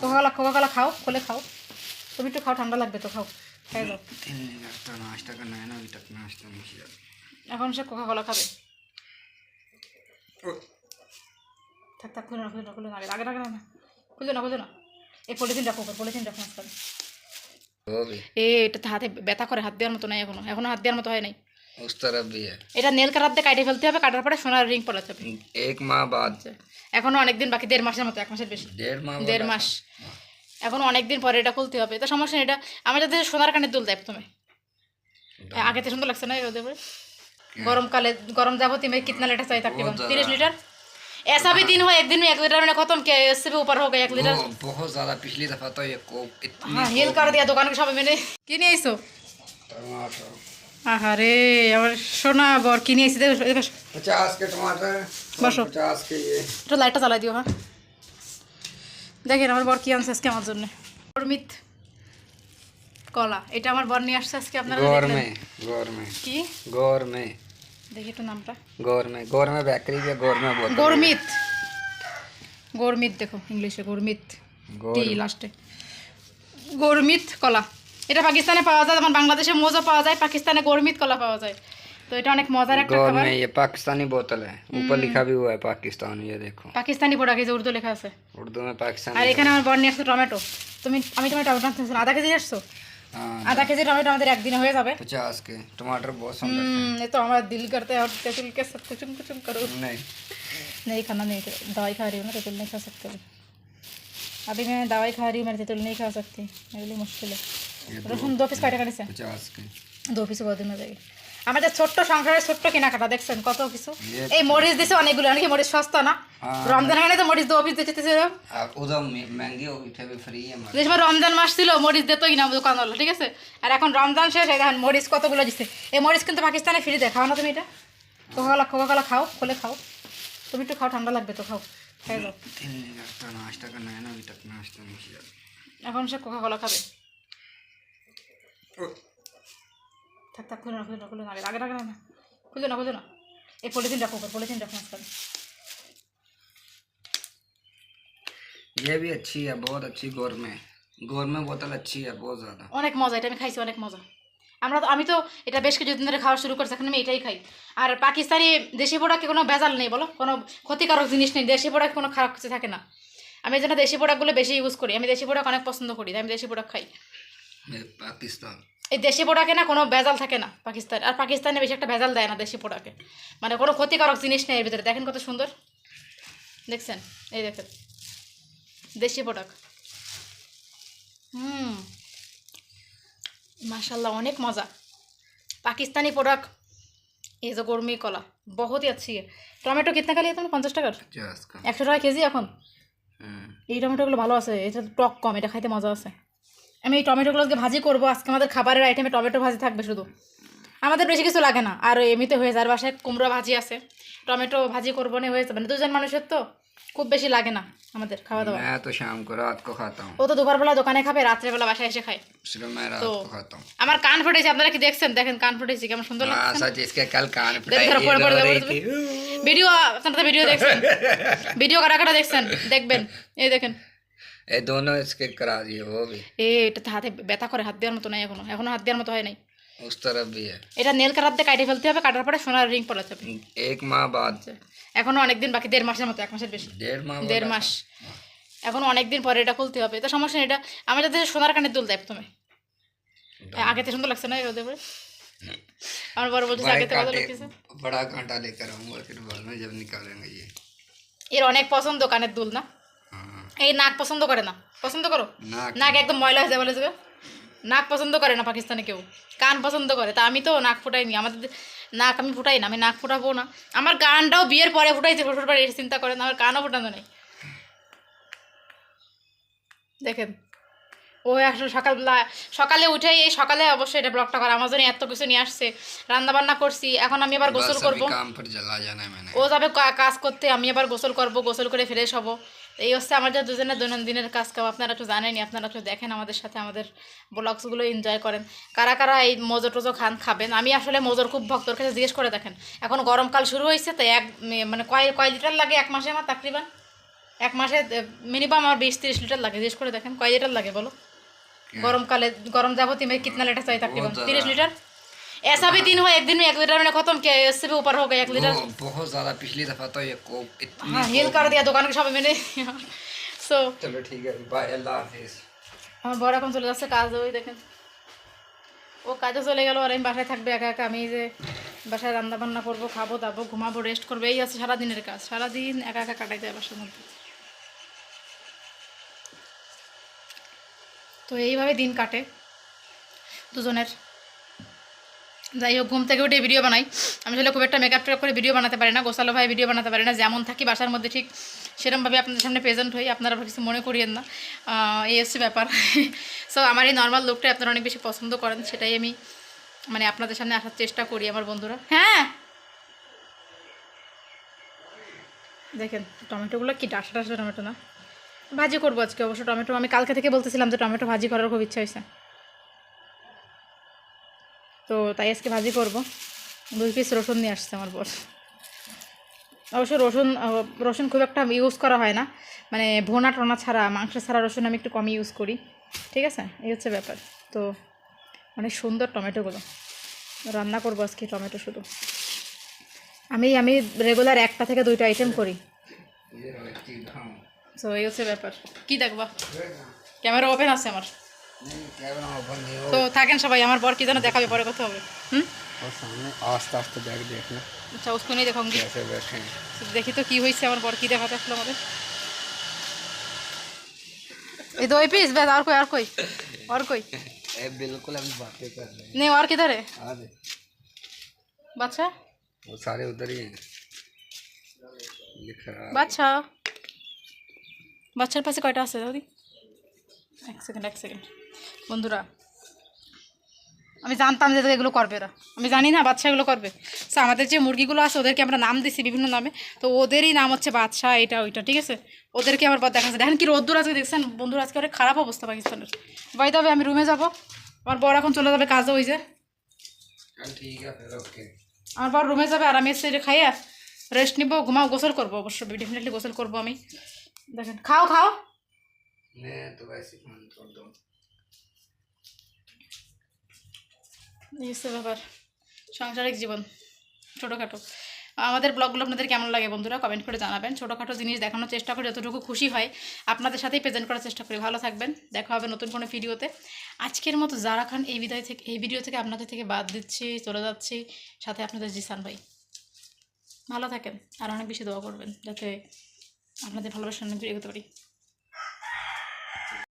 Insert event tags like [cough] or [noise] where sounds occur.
Coca Cola Coca Cola খাও খোলে খাও। তুমি একটু খাও ঠান্ডা লাগবে তো খাও। খাই এখন সে কোকাকলা খাবে। থাক থাক খুলে না খুলে না খুলে না আগে রাখে না। খুলে না খুলে না। এই পলিথিন রাখো পলিথিন রাখো আজকাল। এ এটা হাতে ব্যথা করে হাত দেওয়ার মতো নাই এখনও। এখনও হাত দেওয়ার মতো হয় নাই। उस तरफ भी है এটা নেল কাটার দিয়ে কাটে ফেলতে হবে কাটার পরে সোনার রিং পড়াতে হবে एक माह बाद এখনো অনেকদিন বাকি দেড় মাসের মতো এক মাসের বেশি डेढ़ माह দেড় মাস এখনো অনেক দিন পরে এটা খুলতে হবে তো সমস্যা নেই এটা আমার যাতে সোনার কানের দুল দেয় তুমি আগে তো সুন্দর লাগছে না রোদে পরে গরমকালে गरम जाबती में कितना लीटर चाहिए तकरीबन बहुत तीस लीटर ऐसा भी दिन हो एक दिन में एक लीटर मैंने खत्म किया इससे भी ऊपर हो गया एक लीटर वो बहुत ज्यादा पिछली दफा तो ये कोक इतनी हाँ हिल कर दिया दुकान के सब मैंने কিনে আইছো टमाटर আহারে আবার সোনা বর কিনে এসে আচ্ছা বসো। এটা লাইটটা চালাই দিও হ্যাঁ। দেখেন আমার বর কি আনছে আজকে আমার জন্য। অমিত কলা এটা আমার বর নিয়ে আসছে আজকে আপনার গরমে গরমে। কি? গরমে। দেখি একটু নামটা। গরমে গরমে বেকারি যে গরমে বল গরমিত। গরমিত দেখো ইংলিশে গরমিত। টি লাস্টে গরমিত কলা। এটা পাকিস্তানে পাওয়া যায় যেমন বাংলাদেশে মোজো পাওয়া যায় পাকিস্তানে গরমিত কলা পাওয়া যায় তো এটা অনেক মজার একটা गौर খাবার में ये पाकिस्तानी बोतल है ऊपर लिखा भी हुआ है पाकिस्तान ये देखो পাকিস্তানি প্রোডাক্ট এই যে উর্দু লেখা আছে उर्दू में আর पाकिस्तानी এখানে আমার বর নিয়ে আসছে টমেটো তুমি আমি তোমার টমেটো আনতে চাইছিলাম। আধা কেজি আসছো हाँ আধা কেজি টমেটো আমাদের একদিনে হয়ে যাবে पचास के टमाटर बहुत सुंदर हम्म, ये तो हमारा दिल करता है और तेतुल के साथ कुचुम कुचुम करो नहीं नहीं खाना नहीं दवाई खा रही हूँ ना तेतुल नहीं खा सकते अभी अभी मैं दवाई खा रही हूँ मेरे तेतुल नहीं खा सकती मेरे लिए मुश्किल है ये কয়টা আমাদের ছোট্ট ছোট্ট কেনাকাটা দেখছেন কত কিছু? এই মরিচ দিছে অনেকগুলো অনেকে মরিচ সস্তা না? রমজান মানে তো মরিচ দু অফিস রমজান মাস ছিল মরিচ কিনা ঠিক আছে? আর এখন রমজান শেষ মরিচ কতগুলো দিচ্ছে এই মরিচ কিন্তু পাকিস্তানে ফ্রি দেখাও না তুমি এটা? কোকাকলা কোকাকলা খাও খোলে খাও। তুমি একটু খাও ঠান্ডা লাগবে তো খাও। এখন সে কোকাকলা খাবে। থাক থাক খুলে না খুলে না খুলে না আগে আগে আগে না খুলে না খুলে না এই পলিথিন রাখো পলিথিন রাখো মাঝখানে ये भी अच्छी है बहुत अच्छी गौर में गौर में बोतल अच्छी है बहुत ज्यादा অনেক মজা এটা আমি খাইছি অনেক মজা আমরা তো আমি তো এটা বেশ কিছুদিন ধরে খাওয়া শুরু করছি এখন আমি এটাই খাই আর পাকিস্তানি দেশি পোড়াকে কোনো ভেজাল নেই বলো কোনো ক্ষতিকারক জিনিস নেই দেশি পোড়াকে কোনো খারাপ কিছু থাকে না আমি এই জন্য দেশি পোড়াকগুলো বেশি ইউজ করি আমি দেশি পোড়াক অনেক পছন্দ করি তাই আমি দেশি পোড়াক খাই ये पाकिस्तान এই দেশি পোড়াকে না কোনো ভেজাল থাকে না পাকিস্তান আর পাকিস্তানে বেশি একটা ভেজাল দেয় না দেশি পোড়াকে মানে কোনো ক্ষতিকারক জিনিস নেই এর ভিতরে দেখেন কত সুন্দর দেখছেন এই দেখেন দেশি পোড়াক হুম माशाल्लाह অনেক মজা পাকিস্তানি প্রোডাক্ট এই যে গরমি কলা বহুত হি अच्छी है টমেটো কিতনা का लिए तुमने পঞ্চাশ টাকার पचास का একশো টাকা কেজি এখন हम्म, এই টমেটোগুলো ভালো আছে এটা টক কম এটা খাইতে মজা আছে আমি এই টমেটোগুলো আজকে ভাজি করবো আজকে আমাদের খাবারের আইটেমে টমেটো ভাজি থাকবে শুধু আমাদের বেশি কিছু লাগে না আর এমনিতে হয়ে যায় আর বাসায় কুমড়ো ভাজি আছে টমেটো ভাজি করবো না হয়ে যাবে না দুজন মানুষের তো খুব বেশি লাগে না আমাদের খাওয়া দাওয়া मैं तो शाम को रात को खाता हूँ ও তো দুপুরবেলা দোকানে খাবে রাত্রেবেলা বাসায় এসে খায় सिर्फ मैं रात तो को खाता हूँ আমার কান ফুটেছে আপনারা কি দেখছেন দেখেন কান ফুটেছে কেমন সুন্দর हाँ লাগছে না? सच इसके कल कान দেখ, पिटाई ধরো, ये পরে, পরে, रो পরে, रही পরে। थी ভিডিও আপনারা তো ভিডিও দেখছেন [laughs] ভিডিও কাটা কাটা দেখছেন দেখবেন এই দেখেন ये दोनों इसके करा दिए वो भी এ এটা তো হাতে ব্যথা করে হাত দেওয়ার মতো নাই এখনো এখনো হাত দেওয়ার মতো হয় নাই उस तरफ भी है এটা নেল কাটার দিয়ে কাটে ফেলতে হবে কাটার পরে সোনার রিং পড়াতে হবে एक माह बाद এখনো অনেকদিন বাকি দেড় মাসের মতো এক মাসের বেশি डेढ़ माह দেড় बोला মাস এখনো অনেক দিন পরে এটা খুলতে হবে তো সমস্যা নেই এটা আমার যাতে সোনার কানের দুল দেয় তুমি আগে তো সুন্দর লাগছে না রোদে পরে আমার বড় বলছে बड़े আগে তো ভালো कांटे লাগতেছে बड़ा कांटा लेकर आऊंगा फिर बाद में जब निकालेंगे ये এর অনেক পছন্দ কানের দুল না हाँ এই নাক পছন্দ করে না। পছন্দ করো? নাক একদম ময়লা হয়ে যায় বলেছে নাক পছন্দ করে না পাকিস্তানে কেউ। কান পছন্দ করে। তা আমি তো নাক ফুটাই নি আমাদের নাক আমি ফুটাই না আমি নাক ফুটাবো না। আমার গানটাও বিয়ের পরে ফুটাইছে ফুটবার চিন্তা করেন আমার কানও ফুটানো নেই। দেখেন। ও আসলে সকালবেলা সকালে উঠে এই সকালে অবশ্যই এটা ব্লগটা করে। আমার জন্য এত কিছু নিয়ে আসছে। রান্না বান্না করছি। এখন আমি আবার গোসল করব। ও যাবে কাজ করতে আমি আবার গোসল করব গোসল করে ফ্রেশ হব। এই হচ্ছে আমাদের দুজনের দৈনন্দিনের কাজ কাম আপনারা তো জানেনি আপনারা তো দেখেন আমাদের সাথে আমাদের ব্লগসগুলো এনজয় করেন। কারা কারা এই মজো টজো খান খাবেন? আমি আসলে মজোর খুব ভক্তর কাছে জিজ্ঞেস করে দেখেন। এখন গরমকাল শুরু হয়েছে তো এক মানে কয় কয় লিটার লাগে এক মাসে আমার তাকরিবান এক মাসে মিনিমাম আমার বিশ তিরিশ লিটার লাগে জিজ্ঞেস করে দেখেন। কয় লিটার লাগে বলো? গরমকালে গরম যাবতীয় কিতনা লিটার চাই তাকরিবান তিরিশ লিটার? ऐसा भी दिन हो एक दिन में एक लीटर मैंने खत्म किया इससे भी ऊपर हो गया एक लीटर वो बहुत ज्यादा पिछली दफा तो ये कोक इतनी हाँ हिल कर दिया दुकान के सब मैंने सो चलो ठीक है बाय अल्लाह हाफिज আমার বড় এখন চলে যাচ্ছে কাজ ওই দেখেন ও কাজে চলে গেল আর আমি বাসায় থাকবে একা একা আমি এই যে বাসায় রান্না বান্না করবো খাবো দাবো ঘুমাবো রেস্ট করবো এই আছে সারাদিনের কাজ সারাদিন একা একা কাটাই যায় বাসার মধ্যে তো এইভাবে দিন কাটে দুজনের যাই হোক, ঘুম থেকে উঠে ভিডিও বানাই। আমি আসলে খুব একটা মেকআপ করে ভিডিও বানাতে পারি না, গোসালো ভাই ভিডিও বানাতে পারি না, যেমন থাকি বাসার মধ্যে ঠিক সেরকমভাবে আপনাদের সামনে প্রেজেন্ট হই, আপনারা কিছু মনে করিয়েন না। এই হচ্ছে ব্যাপার। [laughs] সো আমার এই নর্মাল লুকটা আপনারা অনেক বেশি পছন্দ করেন, সেটাই আমি মানে আপনাদের সামনে আসার চেষ্টা করি আমার বন্ধুরা। হ্যাঁ? দেখেন, টমেটোগুলো কি ডাসা ডাসা টমেটো না? ভাজি করব আজকে, অবশ্য টমেটো আমি কালকে থেকে বলতেছিলাম যে টমেটো ভাজি করার খুব ইচ্ছা হয়েছে। তো তাই আজকে ভাজি করব। দুই পিস রসুন নিয়ে আসছে আমার বস অবশ্য রসুন রসুন খুব একটা ইউজ করা হয় না। মানে ভোনা টোনা ছাড়া মাংস ছাড়া রসুন আমি একটু কমই ইউজ করি। ঠিক আছে? এই হচ্ছে ব্যাপার। তো অনেক সুন্দর টমেটোগুলো। রান্না করব আজকে টমেটো শুধু। আমি আমি রেগুলার একটা থেকে দুইটা আইটেম করি। সো এই হচ্ছে ব্যাপার। কী দেখবা? ক্যামেরা ওপেন আছে আমার। नहीं कैमरा ओपन नहीं हो তো থাকেন সবাই আমার বর কি যেন দেখাবে পরে কথা হবে হুম और सामने आस्ते आस्ते बैग देखना আচ্ছা उसको नहीं देखाऊंगी कैसे बैठे हैं দেখি তো কি হয়েছে আমার বর কি দেখাতে আসলো আমাদের এই দो পিস बस और कोई और कोई और कोई ए बिल्कुल हम बातें कर रहे हैं नहीं और किधर है आ दे বাচ্চা वो सारे उधर ही हैं लिख रहा বাচ্চা বাচ্চার পাশে কয়টা আছে দাদি এক সেকেন্ড এক সেকেন্ড বন্ধুরা আমি জানতাম যে এগুলো করবে এরা আমি জানি না বাদশাহগুলো করবে। সো আমাদের যে মুরগিগুলো আছে ওদেরকে আমরা নাম দিছি বিভিন্ন নামে। তো ওদেরই নাম হচ্ছে বাদশাহ এটা ওইটা ঠিক আছে? ওদেরকে আমার দেখা যাচ্ছে দেখেন কি রোদ্দুর আজকে দেখছেন? বন্ধুরা আজকে অনেক খারাপ অবস্থা পাকিস্তানের। বাই তবে আমি রুমে যাব। আমার বর এখন চলে যাবে কাজে ওই যে। আমার বর রুমে যাবে আর আমি এসে খাইয়া রেস্ট নিবো ঘুমাও গোসল করব। অবশ্য ডেফিনেটলি গোসল করব আমি। দেখেন খাও খাও। এসে ব্যাপার। সাংসারিক জীবন, ছোটোখাটো। আমাদের ব্লগগুলো আপনাদের কেমন লাগে বন্ধুরা? কমেন্ট করে জানাবেন। ছোটোখাটো জিনিস দেখানোর চেষ্টা করি যতটুকু খুশি হয়, আপনাদের সাথেই প্রেজেন্ট করার চেষ্টা করি। ভালো থাকবেন। দেখা হবে নতুন কোনো ভিডিওতে। আজকের মতো যারা খান এই বিদায় থেকে, এই ভিডিও থেকে আপনাদের থেকে বাদ দিচ্ছি, চলে যাচ্ছি। সাথে আপনাদের জিসান ভাই। ভালো থাকেন। আর অনেক বেশি দোয়া করবেন, যাতে আপনাদের ভালোবাসা অনেক এগোতে পারি।